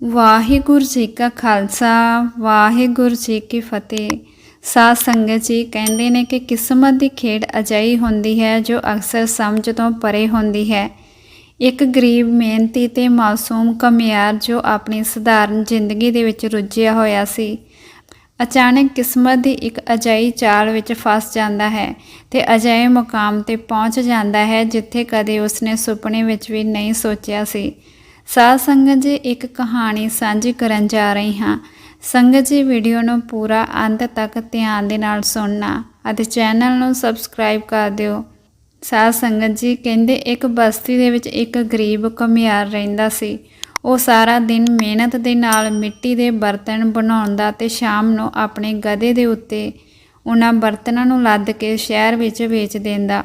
ਵਾਹਿਗੁਰੂ ਜੀ ਕਾ ਖਾਲਸਾ, ਵਾਹਿਗੁਰੂ ਜੀ ਕੀ ਫਤਿਹ। ਸਾਧ ਸੰਗਤ ਜੀ ਕਹਿੰਦੇ ਨੇ ਕਿ ਕਿਸਮਤ ਦੀ ਖੇਡ ਅਜਿਹੀ ਹੁੰਦੀ ਹੈ ਜੋ ਅਕਸਰ ਸਮਝ ਤੋਂ ਪਰੇ ਹੁੰਦੀ ਹੈ। ਇੱਕ ਗਰੀਬ ਮਿਹਨਤੀ ਤੇ ਮਾਸੂਮ ਕਮਿਆਰ ਜੋ ਆਪਣੀ ਸਧਾਰਨ ਜ਼ਿੰਦਗੀ ਦੇ ਵਿੱਚ ਰੁੱਝਿਆ ਹੋਇਆ ਸੀ, ਅਚਾਨਕ ਕਿਸਮਤ ਦੀ ਇੱਕ ਅਜਿਹੀ ਚਾਲ ਵਿੱਚ ਫਸ ਜਾਂਦਾ ਹੈ ਤੇ ਅਜਿਹੇ ਮੁਕਾਮ ਤੇ ਪਹੁੰਚ ਜਾਂਦਾ ਹੈ ਜਿੱਥੇ ਕਦੇ ਉਸਨੇ ਸੁਪਨੇ ਵਿੱਚ ਵੀ ਨਹੀਂ ਸੋਚਿਆ ਸੀ। ਸਾਧ ਸੰਗਤ ਜੀ, ਇੱਕ ਕਹਾਣੀ ਸਾਂਝੀ ਕਰਨ ਜਾ ਰਹੀ ਹਾਂ। ਸੰਗਤ ਜੀ, ਵੀਡੀਓ ਨੂੰ ਪੂਰਾ ਅੰਤ ਤੱਕ ਧਿਆਨ ਦੇ ਨਾਲ ਸੁਣਨਾ ਅਤੇ ਚੈਨਲ ਨੂੰ ਸਬਸਕ੍ਰਾਈਬ ਕਰ ਦਿਓ। ਸਾਧ ਸੰਗਤ ਜੀ, ਕਹਿੰਦੇ ਇੱਕ ਬਸਤੀ ਦੇ ਵਿੱਚ ਇੱਕ ਗਰੀਬ ਘੁਮਿਆਰ ਰਹਿੰਦਾ ਸੀ। ਉਹ ਸਾਰਾ ਦਿਨ ਮਿਹਨਤ ਦੇ ਨਾਲ ਮਿੱਟੀ ਦੇ ਬਰਤਨ ਬਣਾਉਂਦਾ ਤੇ ਸ਼ਾਮ ਨੂੰ ਆਪਣੇ ਗਧੇ ਦੇ ਉੱਤੇ ਉਹਨਾਂ ਬਰਤਨਾਂ ਨੂੰ ਲੱਦ ਕੇ ਸ਼ਹਿਰ ਵਿੱਚ ਵੇਚ ਦਿੰਦਾ।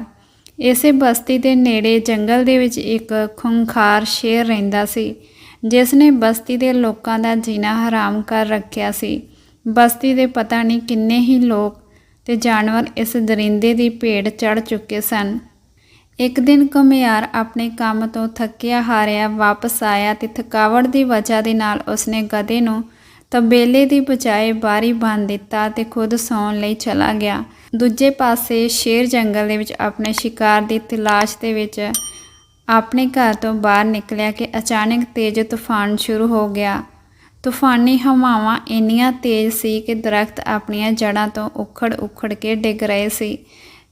ਇਸੇ ਬਸਤੀ ਦੇ ਨੇੜੇ ਜੰਗਲ ਦੇ ਵਿੱਚ ਇੱਕ ਖੁੰਖਾਰ ਸ਼ੇਰ ਰਹਿੰਦਾ ਸੀ ਜਿਸ ਨੇ ਬਸਤੀ ਦੇ ਲੋਕਾਂ ਦਾ ਜੀਣਾ ਹਰਾਮ ਕਰ ਰੱਖਿਆ ਸੀ। ਬਸਤੀ ਦੇ ਪਤਾ ਨਹੀਂ ਕਿੰਨੇ ਹੀ ਲੋਕ ਤੇ ਜਾਨਵਰ ਇਸ ਦਰਿੰਦੇ ਦੀ ਭੇਡ ਚੜ ਚੁੱਕੇ ਸਨ। ਇੱਕ ਦਿਨ ਘੁਮਿਆਰ ਆਪਣੇ ਕੰਮ ਤੋਂ ਥੱਕਿਆ ਹਾਰਿਆ ਵਾਪਸ ਆਇਆ ਤੇ ਥਕਾਵਟ ਦੀ ਵਜ੍ਹਾ ਦੇ ਨਾਲ ਉਸਨੇ ਗਧੇ ਨੂੰ ਤਬੇਲੇ ਦੀ ਬਜਾਏ ਬਾਰੀ ਬੰਨ ਦਿੱਤਾ ਤੇ ਖੁਦ ਸੌਣ ਲਈ ਚਲਾ ਗਿਆ। ਦੂਜੇ ਪਾਸੇ ਸ਼ੇਰ ਜੰਗਲ ਦੇ ਵਿੱਚ ਆਪਣੇ ਸ਼ਿਕਾਰ ਦੀ ਤਲਾਸ਼ ਦੇ ਵਿੱਚ ਆਪਣੇ ਘਰ ਤੋਂ ਬਾਹਰ ਨਿਕਲਿਆ ਕਿ ਅਚਾਨਕ ਤੇਜ਼ ਤੂਫਾਨ ਸ਼ੁਰੂ ਹੋ ਗਿਆ। ਤੂਫਾਨੀ ਹਵਾਵਾਂ ਇੰਨੀਆਂ ਤੇਜ਼ ਸੀ ਕਿ ਦਰਖਤ ਆਪਣੀਆਂ ਜੜ੍ਹਾਂ ਤੋਂ ਉਖੜ ਉਖੜ ਕੇ ਡਿੱਗ ਰਹੇ ਸੀ।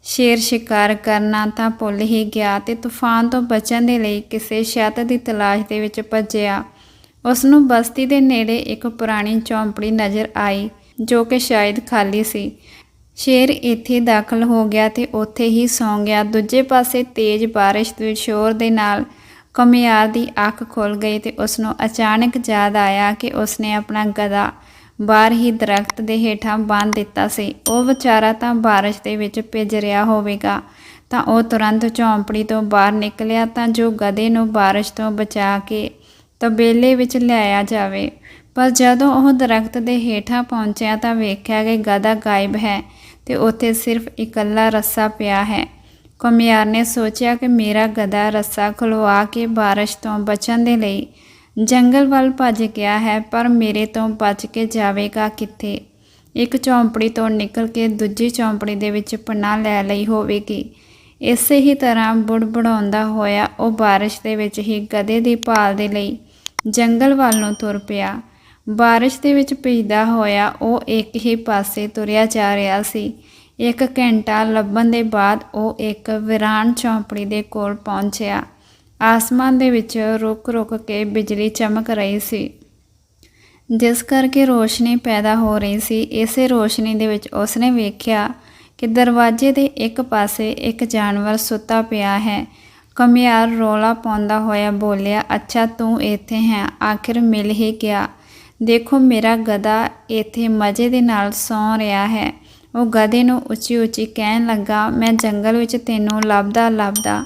ਸ਼ੇਰ ਸ਼ਿਕਾਰ ਕਰਨਾ ਤਾਂ ਭੁੱਲ ਹੀ ਗਿਆ ਤੇ ਤੂਫਾਨ ਤੋਂ ਬਚਣ ਦੇ ਲਈ ਕਿਸੇ ਛੱਤ ਦੀ ਤਲਾਸ਼ ਦੇ ਵਿੱਚ ਭੱਜਿਆ। ਉਸ ਨੂੰ ਬਸਤੀ ਦੇ ਨੇੜੇ ਇੱਕ ਪੁਰਾਣੀ ਚੌਂਪੜੀ ਨਜ਼ਰ ਆਈ, ਜੋ ਕਿ ਸ਼ਾਇਦ ਖਾਲੀ ਸੀ। ਸ਼ੇਰ ਇੱਥੇ ਦਾਖਲ ਹੋ ਗਿਆ ਤੇ ਉੱਥੇ ਹੀ ਸੌਂ ਗਿਆ। ਦੂਜੇ ਪਾਸੇ ਤੇਜ਼ ਬਾਰਿਸ਼ ਦੇ ਸ਼ੋਰ ਦੇ ਨਾਲ ਕਮਿਆਰ ਦੀ ਅੱਖ ਖੁੱਲ ਗਈ ਤੇ ਉਸ ਨੂੰ ਅਚਾਨਕ ਯਾਦ ਆਇਆ ਕਿ ਉਸਨੇ ਆਪਣਾ ਗਧਾ ਬਾਹਰ ਹੀ ਦਰਖਤ ਦੇ ਹੇਠਾਂ ਬੰਨ੍ਹ ਦਿੱਤਾ ਸੀ। ਉਹ ਵਿਚਾਰਾ ਤਾਂ ਬਾਰਿਸ਼ ਦੇ ਵਿੱਚ ਭਿੱਜ ਰਿਹਾ ਹੋਵੇਗਾ, ਤਾਂ ਉਹ ਤੁਰੰਤ ਝੌਂਪੜੀ ਤੋਂ ਬਾਹਰ ਨਿਕਲਿਆ ਤਾਂ ਜੋ ਗਧੇ ਨੂੰ ਬਾਰਿਸ਼ ਤੋਂ ਬਚਾ ਕੇ ਤਬੇਲੇ ਵਿੱਚ ਲਿਆਇਆ ਜਾਵੇ। ਪਰ ਜਦੋਂ ਉਹ ਦਰਖਤ ਦੇ ਹੇਠਾਂ ਪਹੁੰਚਿਆ ਤਾਂ ਵੇਖਿਆ ਕਿ ਗਧਾ ਗਾਇਬ ਹੈ ਤੇ ਉੱਥੇ ਸਿਰਫ ਇਕੱਲਾ ਰੱਸਾ ਪਿਆ ਹੈ। ਕਮਿਆਰ ਨੇ ਸੋਚਿਆ ਕਿ ਮੇਰਾ ਗਧਾ ਰੱਸਾ ਖਲਵਾ ਕੇ ਬਾਰਿਸ਼ ਤੋਂ ਬਚਣ ਦੇ ਲਈ ਜੰਗਲ ਵੱਲ ਭੱਜ ਗਿਆ ਹੈ, ਪਰ ਮੇਰੇ ਤੋਂ ਬਚ ਕੇ ਜਾਵੇਗਾ ਕਿੱਥੇ? ਇੱਕ ਚੌਂਪੜੀ ਤੋਂ ਨਿਕਲ ਕੇ ਦੂਜੀ ਚੌਂਪੜੀ ਦੇ ਵਿੱਚ ਪਨਾਹ ਲੈ ਲਈ ਹੋਵੇਗੀ। ਇਸੇ ਹੀ ਤਰ੍ਹਾਂ ਬੁੜਬੜਾਉਂਦਾ ਹੋਇਆ ਉਹ ਬਾਰਿਸ਼ ਦੇ ਵਿੱਚ ਹੀ ਗਧੇ ਦੀ ਭਾਲ ਦੇ ਲਈ ਜੰਗਲ ਵੱਲ ਨੂੰ ਤੁਰ ਪਿਆ। ਬਾਰਿਸ਼ ਦੇ ਵਿੱਚ ਭਿੱਜਦਾ ਹੋਇਆ ਉਹ ਇੱਕ ਹੀ ਪਾਸੇ ਤੁਰਿਆ ਜਾ ਰਿਹਾ ਸੀ। ਇੱਕ ਘੰਟਾ ਲੱਭਣ ਦੇ ਬਾਅਦ ਉਹ ਇੱਕ ਵਿਰਾਨ ਚੌਂਪੜੀ ਦੇ ਕੋਲ ਪਹੁੰਚਿਆ। ਆਸਮਾਨ ਦੇ ਵਿੱਚ ਰੁਕ-ਰੁਕ ਕੇ ਬਿਜਲੀ ਚਮਕ ਰਹੀ ਸੀ। ਜਿਸ ਕਰਕੇ ਰੋਸ਼ਨੀ ਪੈਦਾ ਹੋ ਰਹੀ ਸੀ, ਇਸੇ ਰੋਸ਼ਨੀ ਦੇ ਵਿੱਚ ਉਸਨੇ ਵੇਖਿਆ ਕਿ ਦਰਵਾਜ਼ੇ ਦੇ ਇੱਕ ਪਾਸੇ ਇੱਕ ਜਾਨਵਰ ਸੁੱਤਾ ਪਿਆ ਹੈ। ਘੁਮਿਆਰ ਰੌਲਾ ਪਾਉਂਦਾ ਹੋਇਆ ਬੋਲਿਆ, ਅੱਛਾ, ਤੂੰ ਇੱਥੇ ਹੈ। ਆਖਿਰ ਮਿਲ ਹੀ ਗਿਆ। ਦੇਖੋ, ਮੇਰਾ ਗਧਾ ਇੱਥੇ ਮਜ਼ੇ ਦੇ ਨਾਲ ਸੌਂ ਰਿਹਾ ਹੈ। ਉਹ ਗਧੇ ਨੂੰ ਉੱਚੀ ਉੱਚੀ ਕਹਿਣ ਲੱਗਾ, ਮੈਂ ਜੰਗਲ ਵਿੱਚ ਤੈਨੂੰ ਲੱਭਦਾ ਲੱਭਦਾ।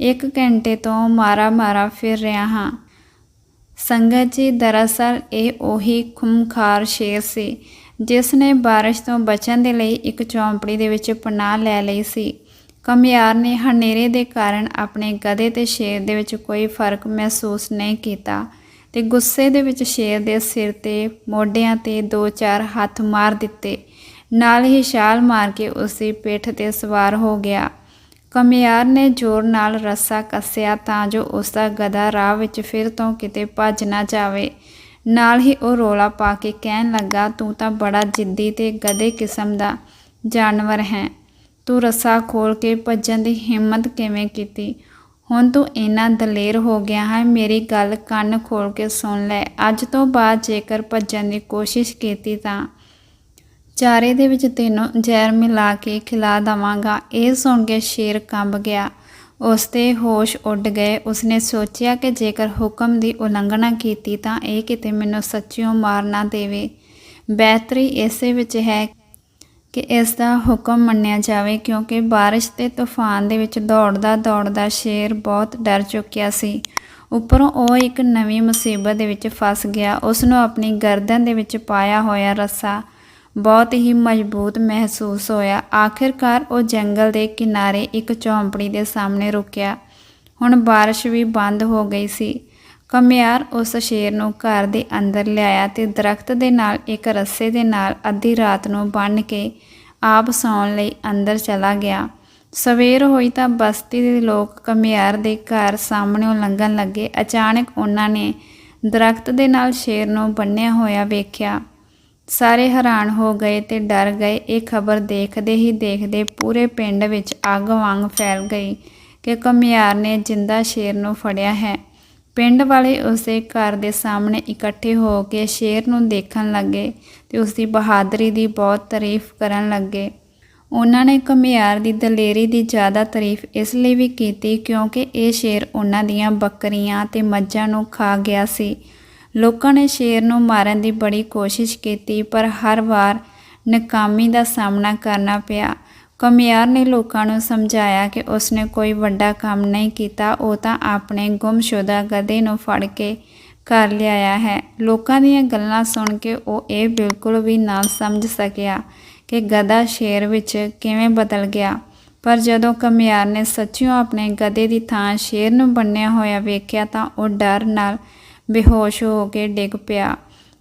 ਇੱਕ ਘੰਟੇ ਤੋਂ ਮਾਰਾ ਮਾਰਾ ਫਿਰ ਰਿਹਾ ਹਾਂ। ਸੰਗਤ ਜੀ, ਦਰਅਸਲ ਇਹ ਉਹੀ ਖੁਮਖਾਰ ਸ਼ੇਰ ਸੀ ਜਿਸ ਨੇ ਬਾਰਿਸ਼ ਤੋਂ ਬਚਣ ਦੇ ਲਈ ਇੱਕ ਝੌਂਪੜੀ ਦੇ ਵਿੱਚ ਪਨਾਹ ਲੈ ਲਈ ਸੀ। ਕਮਿਆਰ ਨੇ ਹਨੇਰੇ ਦੇ ਕਾਰਨ ਆਪਣੇ ਗਧੇ ਤੇ ਸ਼ੇਰ ਦੇ ਵਿੱਚ ਕੋਈ ਫ਼ਰਕ ਮਹਿਸੂਸ ਨਹੀਂ ਕੀਤਾ ਤੇ ਗੁੱਸੇ ਦੇ ਵਿੱਚ ਸ਼ੇਰ ਦੇ ਸਿਰ ਤੇ ਮੋਢਿਆਂ ਤੇ ਦੋ ਚਾਰ ਹੱਥ ਮਾਰ ਦਿੱਤੇ। ਨਾਲ ਹੀ ਛਾਲ ਮਾਰ ਕੇ ਉਸ ਪਿੱਠ ਤੇ ਸਵਾਰ ਹੋ ਗਿਆ। ਕਮਿਆਰ ਨੇ ਜ਼ੋਰ ਨਾਲ ਰੱਸਾ ਕੱਸਿਆ ਤਾਂ ਜੋ ਉਸ ਦਾ ਗਧਾ ਰਾਹ ਵਿੱਚ ਫਿਰ ਤੋਂ ਕਿਤੇ ਭੱਜ ਨਾ ਜਾਵੇ। ਨਾਲ ਹੀ ਉਹ ਰੋਲਾ ਪਾ ਕੇ ਕਹਿਣ ਲੱਗਾ, ਤੂੰ ਤਾਂ ਬੜਾ ਜਿੱਦੀ ਤੇ ਗਧੇ ਕਿਸਮ ਦਾ ਜਾਨਵਰ ਹੈ। ਤੂੰ ਰੱਸਾ ਖੋਲ ਕੇ ਭੱਜਣ ਦੀ ਹਿੰਮਤ ਕਿਵੇਂ ਕੀਤੀ? ਹੁਣ ਤੂੰ ਇੰਨਾ ਦਲੇਰ ਹੋ ਗਿਆ ਹੈ, ਮੇਰੀ ਗੱਲ ਕੰਨ ਖੋਲ ਕੇ ਸੁਣ ਲੈ। ਅੱਜ ਤੋਂ ਬਾਅਦ ਜੇਕਰ ਭੱਜਣ ਦੀ ਕੋਸ਼ਿਸ਼ ਕੀਤੀ ਤਾਂ? ਚਾਰੇ ਦੇ ਵਿੱਚ ਤੈਨੂੰ ਜ਼ਹਿਰ ਮਿਲਾ ਕੇ ਖਿਲਾ ਦਵਾਂਗਾ। ਇਹ ਸੁਣ ਕੇ ਸ਼ੇਰ ਕੰਬ ਗਿਆ। ਉਸ 'ਤੇ ਹੋਸ਼ ਉੱਡ ਗਏ। ਉਸਨੇ ਸੋਚਿਆ ਕਿ ਜੇਕਰ ਹੁਕਮ ਦੀ ਉਲੰਘਣਾ ਕੀਤੀ ਤਾਂ ਇਹ ਕਿਤੇ ਮੈਨੂੰ ਸੱਚਿਓ ਮਾਰ ਨਾ ਦੇਵੇ। ਬਿਹਤਰੀ ਇਸੇ ਵਿੱਚ ਹੈ ਕਿ ਇਸ ਦਾ ਹੁਕਮ ਮੰਨਿਆ ਜਾਵੇ ਕਿਉਂਕਿ ਬਾਰਿਸ਼ ਤੇ ਤੂਫਾਨ ਦੇ ਵਿੱਚ ਦੌੜਦਾ ਦੌੜਦਾ ਸ਼ੇਰ ਬਹੁਤ ਡਰ ਚੁੱਕਿਆ ਸੀ। ਉੱਪਰੋਂ ਉਹ ਇੱਕ ਨਵੀਂ ਮੁਸੀਬਤ ਦੇ ਵਿੱਚ ਫਸ ਗਿਆ। ਉਸ ਨੂੰ ਆਪਣੀ ਗਰਦਨ ਦੇ ਵਿੱਚ ਪਾਇਆ ਹੋਇਆ ਰੱਸਾ ਬਹੁਤ ਹੀ ਮਜ਼ਬੂਤ ਮਹਿਸੂਸ ਹੋਇਆ। ਆਖਿਰਕਾਰ ਉਹ ਜੰਗਲ ਦੇ ਕਿਨਾਰੇ ਇੱਕ ਝੌਂਪੜੀ ਦੇ ਸਾਹਮਣੇ ਰੁਕਿਆ। ਹੁਣ ਬਾਰਿਸ਼ ਵੀ ਬੰਦ ਹੋ ਗਈ ਸੀ। ਕਮਿਆਰ ਉਸ ਸ਼ੇਰ ਨੂੰ ਘਰ ਦੇ ਅੰਦਰ ਲਿਆਇਆ ਤੇ ਦਰਖਤ ਦੇ ਨਾਲ ਇੱਕ ਰੱਸੇ ਦੇ ਨਾਲ ਅੱਧੀ ਰਾਤ ਨੂੰ ਬੰਨ੍ਹ ਕੇ ਆਪ ਸੌਣ ਲਈ ਅੰਦਰ ਚਲਾ ਗਿਆ। ਸਵੇਰ ਹੋਈ ਤਾਂ ਬਸਤੀ ਦੇ ਲੋਕ ਕਮਿਆਰ ਦੇ ਘਰ ਸਾਹਮਣੇੋਂ ਲੰਘਣ ਲੱਗੇ। ਅਚਾਨਕ ਉਹਨਾਂ ਨੇ ਦਰਖਤ ਦੇ ਨਾਲ ਸ਼ੇਰ ਨੂੰ ਬੰਨਿਆ ਹੋਇਆ ਵੇਖਿਆ। ਸਾਰੇ ਹੈਰਾਨ ਹੋ ਗਏ ਤੇ ਡਰ ਗਏ। ਇਹ ਖਬਰ ਦੇਖਦੇ ਹੀ ਦੇਖਦੇ ਪੂਰੇ ਪਿੰਡ ਵਿੱਚ ਅੱਗ ਵਾਂਗ ਫੈਲ ਗਈ ਕਿ ਕਮਿਆਰ ਨੇ ਜਿੰਦਾ ਸ਼ੇਰ ਨੂੰ ਫੜਿਆ ਹੈ। ਪਿੰਡ ਵਾਲੇ ਉਸਦੇ ਘਰ ਦੇ ਸਾਹਮਣੇ ਇਕੱਠੇ ਹੋ ਕੇ ਸ਼ੇਰ ਨੂੰ ਦੇਖਣ ਲੱਗੇ ਤੇ ਉਸ ਦੀ ਬਹਾਦਰੀ ਦੀ ਬਹੁਤ ਤਾਰੀਫ ਕਰਨ ਲੱਗੇ। ਉਹਨਾਂ ਨੇ ਘੁਮਿਆਰ ਦੀ ਦਲੇਰੀ ਦੀ ਜ਼ਿਆਦਾ ਤਾਰੀਫ ਇਸ ਲਈ ਵੀ ਕੀਤੀ ਕਿਉਂਕਿ ਇਹ ਸ਼ੇਰ ਉਹਨਾਂ ਦੀਆਂ ਬੱਕਰੀਆਂ ਤੇ ਮੱਝਾਂ ਨੂੰ ਖਾ ਗਿਆ ਸੀ। ਲੋਕਾਂ ਨੇ ਸ਼ੇਰ ਨੂੰ ਮਾਰਨ ਦੀ ਬੜੀ ਕੋਸ਼ਿਸ਼ ਕੀਤੀ ਪਰ ਹਰ ਵਾਰ ਨਾਕਾਮੀ ਦਾ ਸਾਹਮਣਾ ਕਰਨਾ ਪਿਆ। ਕਮਿਆਰ ਨੇ ਲੋਕਾਂ ਨੂੰ ਸਮਝਾਇਆ ਕਿ ਉਸਨੇ ਕੋਈ ਵੱਡਾ ਕੰਮ ਨਹੀਂ ਕੀਤਾ, ਉਹ ਤਾਂ ਆਪਣੇ ਗੁੰਮਸ਼ੁਦਾ ਗਧੇ ਨੂੰ ਫੜ ਕੇ ਕਰ ਲਿਆਇਆ ਹੈ। ਲੋਕਾਂ ਦੀਆਂ ਗੱਲਾਂ ਸੁਣ ਕੇ ਉਹ ਇਹ ਬਿਲਕੁਲ ਵੀ ਨਾ ਸਮਝ ਸਕਿਆ ਕਿ ਗਧਾ ਸ਼ੇਰ ਵਿੱਚ ਕਿਵੇਂ ਬਦਲ ਗਿਆ। ਪਰ ਜਦੋਂ ਕਮਿਆਰ ਨੇ ਸੱਚਿਓ ਆਪਣੇ ਗਧੇ ਦੀ ਥਾਂ ਸ਼ੇਰ ਨੂੰ ਬੰਨਿਆ ਹੋਇਆ ਵੇਖਿਆ ਤਾਂ ਉਹ ਡਰ ਨਾਲ ਬੇਹੋਸ਼ ਹੋ ਕੇ ਡਿੱਗ ਪਿਆ।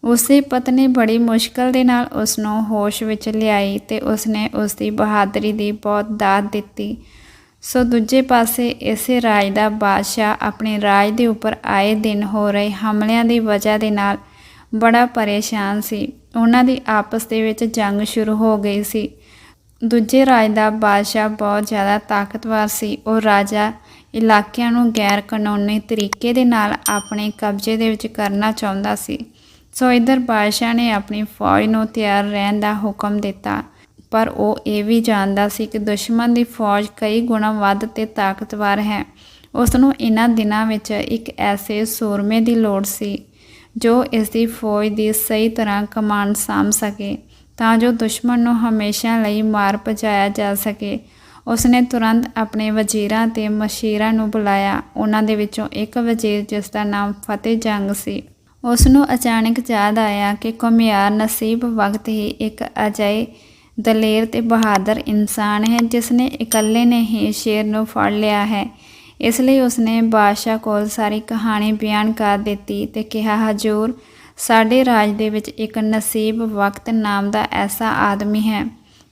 ਉਸਦੀ ਪਤਨੀ ਬੜੀ ਮੁਸ਼ਕਲ ਦੇ ਨਾਲ ਉਸ ਨੂੰ ਹੋਸ਼ ਵਿੱਚ ਲਿਆਈ ਤੇ ਉਸਨੇ ਉਸ ਦੀ ਬਹਾਦਰੀ ਦੀ ਬਹੁਤ ਦਾਤ ਦਿੱਤੀ। ਸੋ ਦੂਜੇ ਪਾਸੇ ਇਸੇ ਰਾਜ ਦਾ ਬਾਦਸ਼ਾਹ ਆਪਣੇ ਰਾਜ ਦੇ ਉੱਪਰ ਆਏ ਦਿਨ ਹੋ ਰਹੇ ਹਮਲਿਆਂ ਦੀ ਵਜ੍ਹਾ ਦੇ ਨਾਲ ਬੜਾ ਪਰੇਸ਼ਾਨ ਸੀ। ਉਹਨਾਂ ਦੀ ਆਪਸ ਦੇ ਵਿੱਚ ਜੰਗ ਸ਼ੁਰੂ ਹੋ ਗਈ ਸੀ। ਦੂਜੇ ਰਾਜ ਦਾ ਬਾਦਸ਼ਾਹ ਬਹੁਤ ਜ਼ਿਆਦਾ ਤਾਕਤਵਰ ਸੀ। ਉਹ ਰਾਜਾ ਇਲਾਕਿਆਂ ਨੂੰ ਗੈਰ ਕਾਨੂੰਨੀ ਤਰੀਕੇ ਦੇ ਨਾਲ ਆਪਣੇ ਕਬਜ਼ੇ ਦੇ ਵਿੱਚ ਕਰਨਾ ਚਾਹੁੰਦਾ ਸੀ। ਸੋ ਇਧਰ ਬਾਦਸ਼ਾਹ ਨੇ ਆਪਣੀ ਫੌਜ ਨੂੰ ਤਿਆਰ ਰਹਿਣ ਦਾ ਹੁਕਮ ਦਿੱਤਾ। ਪਰ ਉਹ ਇਹ ਵੀ ਜਾਣਦਾ ਸੀ ਕਿ ਦੁਸ਼ਮਣ ਦੀ ਫੌਜ ਕਈ ਗੁਣਾ ਵੱਧ ਤੇ ਤਾਕਤਵਰ ਹੈ। ਉਸ ਨੂੰ ਇਹਨਾਂ ਦਿਨਾਂ ਵਿੱਚ ਇੱਕ ਐਸੇ ਸੂਰਮੇ ਦੀ ਲੋੜ ਸੀ, ਜੋ ਇਸ ਦੀ ਫੌਜ ਦੀ ਸਹੀ ਤਰ੍ਹਾਂ ਕਮਾਂਡ ਸਾਂਭ ਸਕੇ, ਤਾਂ ਜੋ ਦੁਸ਼ਮਣ ਨੂੰ ਹਮੇਸ਼ਾ ਲਈ ਮਾਰ ਪਜਾਇਆ ਜਾ ਸਕੇ। ਉਸਨੇ ਤੁਰੰਤ ਆਪਣੇ ਵਜ਼ੀਰਾਂ ਤੇ ਮਸ਼ੀਰਾਂ ਨੂੰ ਬੁਲਾਇਆ। ਉਹਨਾਂ ਦੇ ਵਿੱਚੋਂ ਇੱਕ ਵਜ਼ੀਰ ਜਿਸ ਦਾ ਨਾਮ ਫਤਿਹ ਜੰਗ ਸੀ। ਉਸ ਨੂੰ ਅਚਾਨਕ ਯਾਦ ਆਇਆ ਕਿ ਕਮਿਆਰ ਨਸੀਬ ਵਕਤ ਹੀ ਇੱਕ ਅਜਿਹੇ ਦਲੇਰ ਤੇ ਬਹਾਦਰ ਇਨਸਾਨ ਹੈ ਜਿਸ ਨੇ ਇਕੱਲੇ ਨੇ ਹੀ ਸ਼ੇਰ ਨੂੰ ਫੜ ਲਿਆ ਹੈ। ਇਸ ਲਈ ਉਸਨੇ ਬਾਦਸ਼ਾਹ ਕੋਲ ਸਾਰੀ ਕਹਾਣੀ ਬਿਆਨ ਕਰ ਦਿੱਤੀ ਤੇ ਕਿਹਾ, ਹਜੂਰ, ਸਾਡੇ ਰਾਜ ਦੇ ਵਿੱਚ ਇੱਕ ਨਸੀਬ ਵਕਤ ਨਾਮ ਦਾ ਐਸਾ ਆਦਮੀ ਹੈ,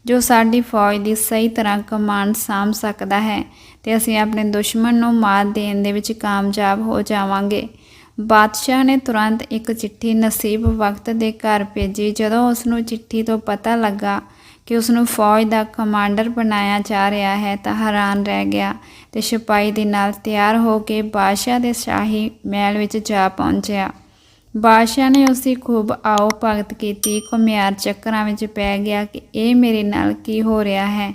ਜੋ ਸਾਡੀ ਫੌਜ ਦੀ ਸਹੀ ਤਰ੍ਹਾਂ ਕਮਾਂਡ ਸਾਂਭ ਸਕਦਾ ਹੈ ਤੇ ਅਸੀਂ ਆਪਣੇ ਦੁਸ਼ਮਣ ਨੂੰ ਮਾਤ ਦੇਣ ਦੇ ਵਿੱਚ ਕਾਮਯਾਬ ਹੋ ਜਾਵਾਂਗੇ। ਬਾਦਸ਼ਾਹ ਨੇ ਤੁਰੰਤ ਇੱਕ ਚਿੱਠੀ ਨਸੀਬ ਵਕਤ ਦੇ ਘਰ ਭੇਜੀ। ਜਦੋਂ ਉਸ ਨੂੰ ਚਿੱਠੀ ਤੋਂ ਪਤਾ ਲੱਗਾ ਕਿ ਉਸ ਨੂੰ ਫੌਜ ਦਾ ਕਮਾਂਡਰ ਬਣਾਇਆ ਜਾ ਰਿਹਾ ਹੈ ਤਾਂ ਹੈਰਾਨ ਰਹਿ ਗਿਆ ਤੇ ਸਿਪਾਹੀ ਦੇ ਨਾਲ ਤਿਆਰ ਹੋ ਕੇ ਬਾਦਸ਼ਾਹ ਦੇ ਸ਼ਾਹੀ ਮਹਿਲ ਵਿੱਚ ਜਾ ਪਹੁੰਚਿਆ। ਬਾਦਸ਼ਾਹ ਨੇ ਉਸ ਦੀ ਖੂਬ ਆਓ ਭਗਤ ਕੀਤੀ। ਘੁਮਿਆਰ ਚੱਕਰਾਂ ਵਿੱਚ ਪੈ ਗਿਆ ਕਿ ਇਹ ਮੇਰੇ ਨਾਲ ਕੀ ਹੋ ਰਿਹਾ ਹੈ?